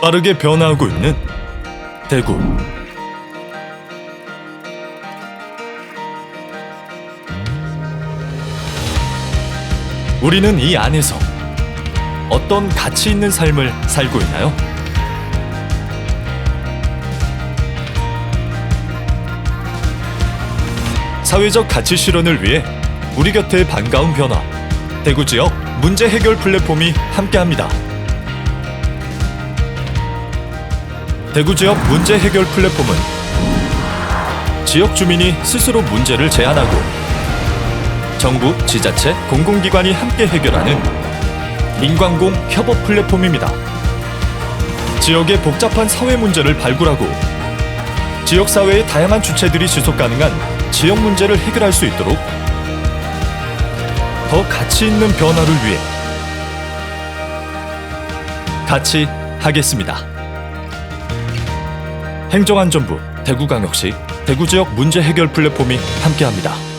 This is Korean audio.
빠르게 변화하고 있는 대구. 우리는 이 안에서 어떤 가치 있는 삶을 살고 있나요? 사회적 가치 실현을 위해 우리 곁에 반가운 변화 대구 지역 문제 해결 플랫폼이 함께합니다. 대구 지역 문제 해결 플랫폼은 지역 주민이 스스로 문제를 제안하고 정부, 지자체, 공공기관이 함께 해결하는 인관공 협업 플랫폼입니다. 지역의 복잡한 사회 문제를 발굴하고 지역 사회의 다양한 주체들이 지속 가능한 지역 문제를 해결할 수 있도록 더 가치 있는 변화를 위해 같이 하겠습니다. 행정안전부, 대구광역시, 대구 지역 문제 해결 플랫폼이 함께합니다.